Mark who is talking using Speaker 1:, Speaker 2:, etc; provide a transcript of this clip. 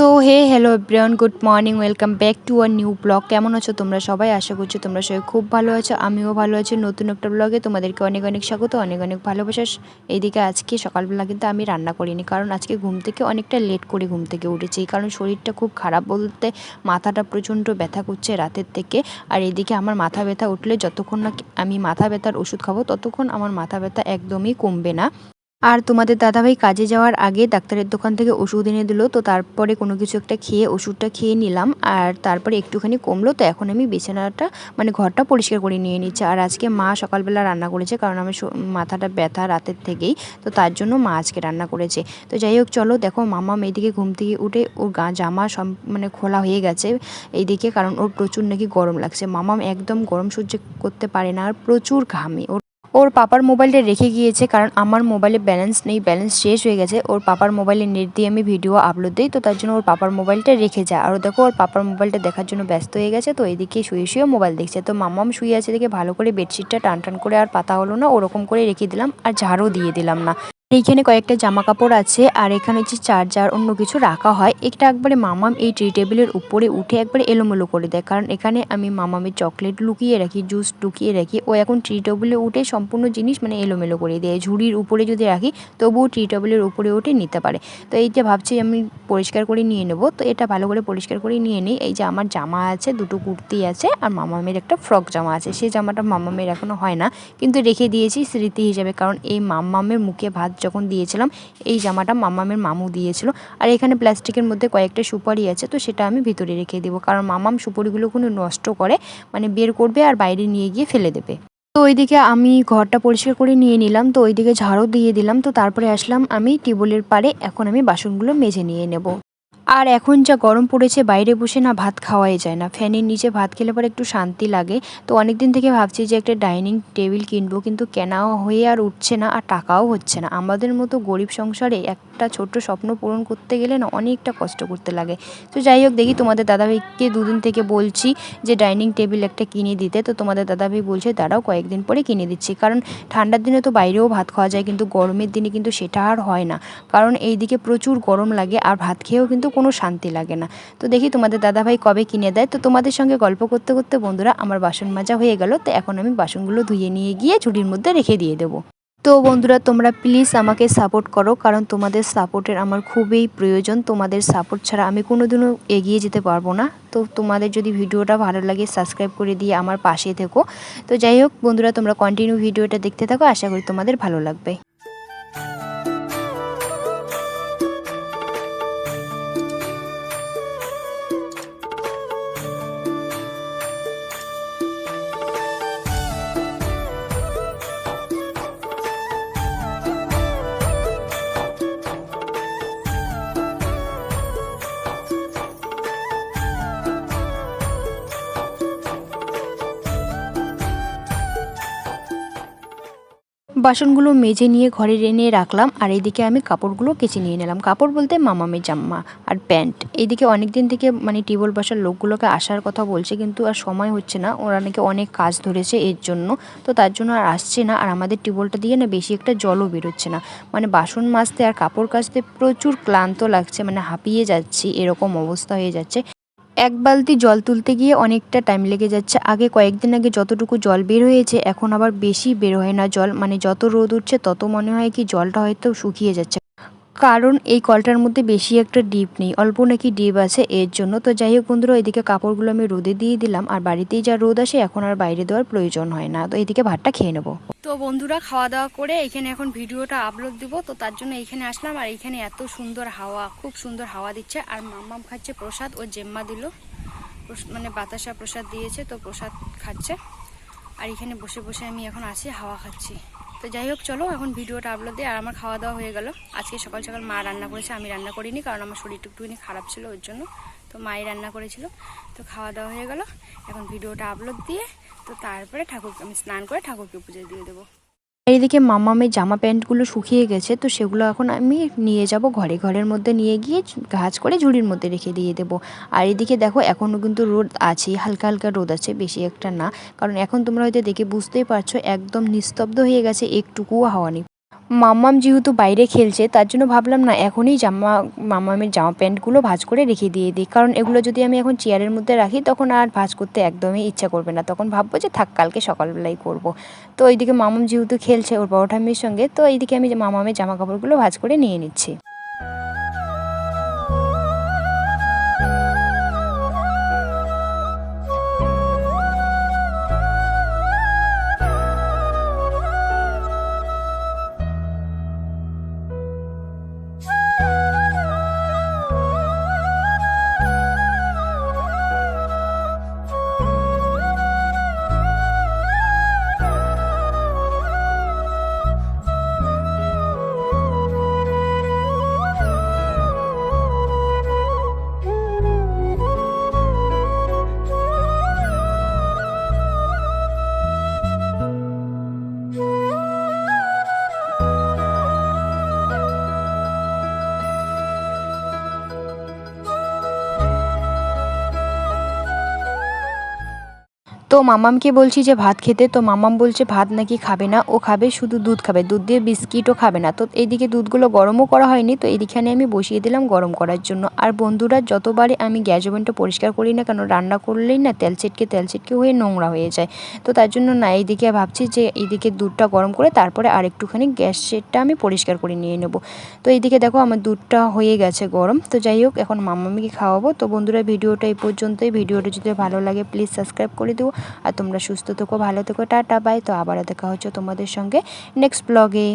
Speaker 1: So, hey, hello everyone, good morning, welcome back to our new vlog. কেমন আছো তোমরা সবাই? আশা করছ তোমরা সবাই খুব ভালো আছো, আমিও ভালো আছি। নতুন একটা ব্লগে তোমাদেরকে অনেক অনেক স্বাগত, অনেক অনেক ভালোবাসা। এইদিকে আজকে সকালবেলা কিন্তু আমি রান্না করিনি, কারণ আজকে ঘুম থেকে অনেকটা লেট করে ঘুম থেকে উঠেছি কারণ শরীরটা খুব খারাপ বলতে মাথাটা প্রচণ্ড ব্যথা করছে রাতের থেকে। আর এদিকে আমার মাথা ব্যথা উঠলে যতক্ষণ না আমি মাথা ব্যথার ওষুধ খাব, ততক্ষণ আমার মাথা ব্যথা একদমই কমবে না। আর তোমাদের দাদাভাই কাজে যাওয়ার আগে ডাক্তারের দোকান থেকে ওষুধ এনে দিল, তো তারপরে কোনো কিছু একটা খেয়ে, ওষুধটা খেয়ে নিলাম। আর তারপরে একটুখানি কমলো, তো এখন আমি বিছানাটা মানে ঘরটা পরিষ্কার করে নিয়ে নিচ্ছি। আর আজকে মা সকালবেলা রান্না করেছে, কারণ আমার মাথাটা ব্যথা রাতের থেকেই, তো তার জন্য মা আজকে রান্না করেছে। তো যাই হোক, চলো দেখো, মামা মেয়েদিকে ঘুম থেকে উঠে ওর গা, জামা সব মানে খোলা হয়ে গেছে এইদিকে, কারণ ওর প্রচুর নাকি গরম লাগছে। মামাম একদম গরম সহ্য করতে পারে না, আর প্রচুর ঘামে। ওর ওর পাপার মোবাইলটা রেখে গিয়েছে, কারণ আমার মোবাইলে ব্যালেন্স নেই ব্যালেন্স শেষ হয়ে গেছে। ওর পাপার মোবাইলে নেট দিয়ে আমি ভিডিও আপলোড দিই, তো তার জন্য ওর পাপার মোবাইলটা রেখে যায়। আর দেখো, ওর পাপার মোবাইলটা দেখার জন্য ব্যস্ত হয়ে গেছে, তো এদিকে শুয়ে শুয়ে মোবাইল দেখছে। তো মামাম শুয়ে আছে দেখে ভালো করে বেডশিটটা টান টান করে আর পাতা হলো না, ওরকম করে রেখে দিলাম আর ঝাড়ও দিয়ে দিলাম না। এইখানে কয়েকটা জামা কাপড় আছে, আর এখানে হচ্ছে চার্জার অন্য কিছু রাখা হয়। এটা একবারে মামাম এই ট্রি টেবিলের উপরে উঠে একবারে এলোমেলো করে দেয়। কারণ এখানে আমি মামামের চকলেট লুকিয়ে রাখি জুস লুকিয়ে রাখি। ও এখন ট্রি টেবিলে উঠে সম্পূর্ণ জিনিস মানে এলোমেলো করে দেয়। ঝুড়ির উপরে যদি রাখি, তবুও ট্রি টেবিলের উপরে উঠে নিতে পারে। তো এই যে ভাবছি আমি পরিষ্কার করে নিয়ে নেব। তো এটা ভালো করে পরিষ্কার করে নিয়ে নিই। এই যে আমার জামা আছে, দুটো কুর্তি আছে, আর মামামের একটা ফ্রক জামা আছে। সেই জামাটা মামামের এখনও হয় না। কিন্তু রেখে দিয়েছি স্মৃতি হিসেবে। কারণ এই মাম্মামের মুখে ভাত যখন দিয়েছিলাম, এই জামাটা মামামের মামু দিয়েছিল। আর এখানে প্লাস্টিকের মধ্যে কয়েকটা সুপারি আছে, তো সেটা আমি ভিতরে রেখে দেবো। কারণ মামাম সুপারিগুলো কোনো নষ্ট করে মানে বের করবে আর বাইরে নিয়ে গিয়ে ফেলে দেবে। তো ওইদিকে আমি ঘরটা পরিষ্কার করে নিয়ে নিলাম, তো ওইদিকে ঝাড়ও দিয়ে দিলাম, তো তারপরে আসলাম আমি টেবলের পারে এখন আমি বাসনগুলো মেজে নিয়ে নেব। আর এখন যা গরম পড়েছে, বাইরে বসে না ভাত খাওয়াই যায় না। ফ্যানের নিচে ভাত খেলে পরে একটু শান্তি লাগে। তো অনেক দিন থেকে ভাবছি যে একটা ডাইনিং টেবিল কিনবো, কিন্তু কেনাও হয়ে আর উঠছে না আর টাকাও হচ্ছে না। আমাদের মতো গরিব সংসারে একটা ছোট্ট স্বপ্ন পূরণ করতে গেলে না অনেকটা কষ্ট করতে লাগে। তো যাই হোক, দেখি তোমাদের দাদাভাইকে দুদিন থেকে বলছি যে ডাইনিং টেবিল একটা কিনে দিতে। তো তোমাদের দাদাভাই বলছে তারাও কয়েকদিন পরে কিনে দিচ্ছি। কারণ ঠান্ডার দিনে তো বাইরেও ভাত খাওয়া যায়, কিন্তু গরমের দিনে কিন্তু সেটা আর হয় না। কারণ এইদিকে প্রচুর গরম লাগে আর ভাত খেয়েও কিন্তু কোনো শান্তি লাগে না। তো দেখি তোমাদের দাদাভাই কবে কিনে দেয়। তো তোমাদের সঙ্গে গল্প করতে করতে বন্ধুরা, আমার বাসন মাজা হয়ে গেল। তো এখন আমি বাসনগুলো ধুয়ে নিয়ে গিয়ে ঝুড়ির মধ্যে রেখে দিয়ে দেবো। তো বন্ধুরা, তোমরা প্লিজ আমাকে সাপোর্ট করো, কারণ তোমাদের সাপোর্টের আমার খুবই প্রয়োজন। তোমাদের সাপোর্ট ছাড়া আমি কোনোদিনও এগিয়ে যেতে পারব না। তো তোমাদের যদি ভিডিওটা ভালো লাগে সাবস্ক্রাইব করে দিয়ে আমার পাশে থেকো। তো যাই হোক বন্ধুরা, তোমরা কন্টিনিউ ভিডিওটা দেখতে থাকো। আশা করি তোমাদের ভালো লাগবে। বাসনগুলো মেজে নিয়ে ঘরে এনে রাখলাম, আর এইদিকে আমি কাপড়গুলো কেচে নিয়ে নিলাম। কাপড় বলতে মামামের জামা আর প্যান্ট। এইদিকে অনেক দিন থেকে মানে টিউবওয়েল বাসার লোকগুলোকে আসার কথা বলছে, কিন্তু আর সময় হচ্ছে না। ওরা নাকি অনেক কাজ ধরেছে এর জন্য। তো তার জন্য আর আসছে না, আর আমাদের টিউবওয়েলটা দিয়ে না বেশি একটা জলও বেরোচ্ছে না। মানে বাসন মাজতে আর কাপড় কাচতে প্রচুর ক্লান্ত লাগছে মানে হাঁপিয়ে যাচ্ছি, এরকম অবস্থা হয়ে যাচ্ছে। এক বালতি জল তুলতে গিয়ে অনেকটা টাইম লেগে যাচ্ছে। আগে কয়েকদিন আগে যতটুকু জল বের হয়েছে, এখন আবার বেশি বের হয় না জল। মানে যত রোদ উঠছে, তত মনে হয় কি জলটা হয়তো শুকিয়ে যাচ্ছে। কারণ এই কলটার মধ্যে বেশি একটা ডিপ নেই। অল্প নাকি ডিপ আছে এর জন্য। তো যাই হোক বন্ধুরা এদিকে কাপড়গুলো আমি রোদে দিয়ে দিলাম। আর বাড়িতেই যা রোদ আসে, এখন আর বাইরে দেওয়ার প্রয়োজন হয় না। তো এদিকে ভাতটা খেয়ে নেব।
Speaker 2: তো বন্ধুরা খাওয়া দাওয়া করে এখানে এখন ভিডিওটা আপলোড দিব। তো তার জন্য এখানে আসলাম আর এখানে এত সুন্দর হাওয়া, খুব সুন্দর হাওয়া দিচ্ছে। আর মাম্মাম খাচ্ছে প্রসাদ, ও জেম্মা দিল। মানে বাতাসা প্রসাদ দিয়েছে, তো প্রসাদ খাচ্ছে। আর এখানে বসে বসে আমি এখন আছি, হাওয়া খাচ্ছি। তো যাই হোক, চলো এখন ভিডিওটা আপলোড দিই আর আমার খাওয়া দাওয়া হয়ে গেল। আজকে সকাল সকাল মা রান্না করেছে, আমি রান্না করিনি কারণ আমার শরীর একটুখানি খারাপ ছিল ওর জন্য। তো মাই রান্না করেছিল। তো খাওয়া দাওয়া হয়ে গেল। এখন ভিডিওটা আপলোড দিয়ে তো তারপরে ঠাকুরকে আমি স্নান করে ঠাকুরকে পুজো দিয়ে দেবো।
Speaker 1: এইদিকে মামামের জামা প্যান্টগুলো শুকিয়ে গেছে, তো সেগুলো এখন আমি নিয়ে যাব ঘরে। ঘরের মধ্যে নিয়ে গিয়ে ঘাজ করে ঝুড়ির মধ্যে রেখে দিয়ে দেবো। আর এদিকে দেখো এখনও কিন্তু রোদ আছেই, হালকা হালকা রোদ আছে, বেশি একটা না। কারণ এখন তোমরা হয়তো দেখে বুঝতেই পারছ, একদম নিস্তব্ধ হয়ে গেছে, একটুকুও হাওয়া নেই। মাম্মাম যেহেতু বাইরে খেলছে, তার জন্য ভাবলাম, না, এখনই জামা, মাম্মামের জামা প্যান্টগুলো ভাঁজ করে রেখে দিয়ে দিই। কারণ এগুলো যদি আমি এখন চেয়ারের মধ্যে রাখি, তখন আর ভাঁজ করতে একদমই ইচ্ছা করবে না। তখন ভাববো যে, থাক, কালকে সকালবেলাই করব। তো এইদিকে মামাম যেহেতু খেলছে, ওর বড় ঠাম্মির সঙ্গে, তো এইদিকে আমি মামামের জামা কাপড়গুলো ভাঁজ করে নিয়ে নিচ্ছি। তো মামামকে বলছি যে ভাত খেতে, তো মামাম বলছে ভাত নাকি খাবে না, ও খাবে শুধু দুধ খাবে, দুধ দিয়ে বিস্কিটও খাবে না। তো এইদিকে দুধগুলো গরমও করা হয়নি, তো এইদিখানে আমি বসিয়ে দিলাম গরম করার জন্য। আর বন্ধুরা, যতবারই আমি গ্যাস ওভেনটা পরিষ্কার করি না কেন, রান্না করলেই না তেল ছিটকে তেল ছিটকে হয়ে নোংরা হয়ে যায়। তো তার জন্য না, এইদিকে ভাবছি যে এইদিকে দুধটা গরম করে তারপরে আর একটুখানি গ্যাস সেটটা আমি পরিষ্কার করে নিয়ে নেব। তো এইদিকে দেখো আমার দুধটা হয়ে গেছে গরম। তো যাই হোক, এখন মামামিকে খাওয়াবো। তো বন্ধুরা, ভিডিওটা এই পর্যন্তই। ভিডিওটা যদি ভালো লাগে প্লিজ সাবস্ক্রাইব করে দিও। আর তোমরা সুস্থ থেকো, ভালো থেকো, টাটা বাই তো আবারও দেখা হচ্ছে তোমাদের সঙ্গে নেক্সট ব্লগে